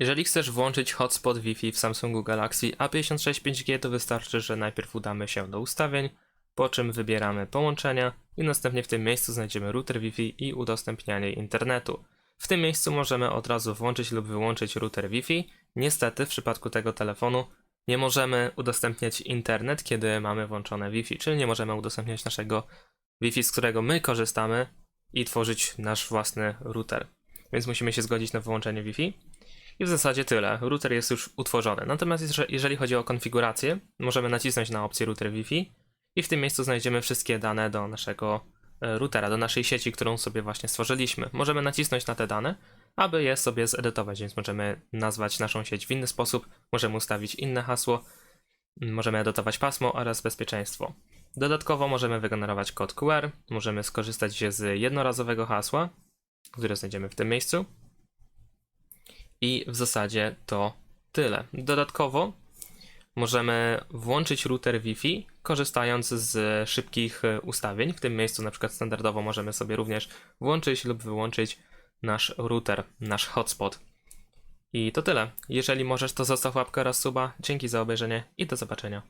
Jeżeli chcesz włączyć hotspot Wi-Fi w Samsungu Galaxy A56 5G, to wystarczy, że najpierw udamy się do ustawień, po czym wybieramy połączenia i następnie w tym miejscu znajdziemy router Wi-Fi i udostępnianie internetu. W tym miejscu możemy od razu włączyć lub wyłączyć router Wi-Fi. Niestety w przypadku tego telefonu nie możemy udostępniać internet, kiedy mamy włączone Wi-Fi, czyli nie możemy udostępniać naszego Wi-Fi, z którego my korzystamy i tworzyć nasz własny router. Więc musimy się zgodzić na wyłączenie Wi-Fi. I w zasadzie tyle. Router jest już utworzony. Natomiast jeże- jeżeli chodzi o konfigurację, możemy nacisnąć na opcję router Wi-Fi i w tym miejscu znajdziemy wszystkie dane do naszego e, routera, do naszej sieci, którą sobie właśnie stworzyliśmy. Możemy nacisnąć na te dane, aby je sobie zedytować, więc możemy nazwać naszą sieć w inny sposób, możemy ustawić inne hasło, możemy edytować pasmo oraz bezpieczeństwo. Dodatkowo możemy wygenerować kod QR, możemy skorzystać z jednorazowego hasła, które znajdziemy w tym miejscu. I w zasadzie to tyle. Dodatkowo możemy włączyć router Wi-Fi, korzystając z szybkich e, ustawień. W tym miejscu na przykład standardowo możemy sobie również włączyć lub wyłączyć nasz router, nasz hotspot. I to tyle. Jeżeli możesz, to zostaw łapkę oraz suba. Dzięki za obejrzenie i do zobaczenia.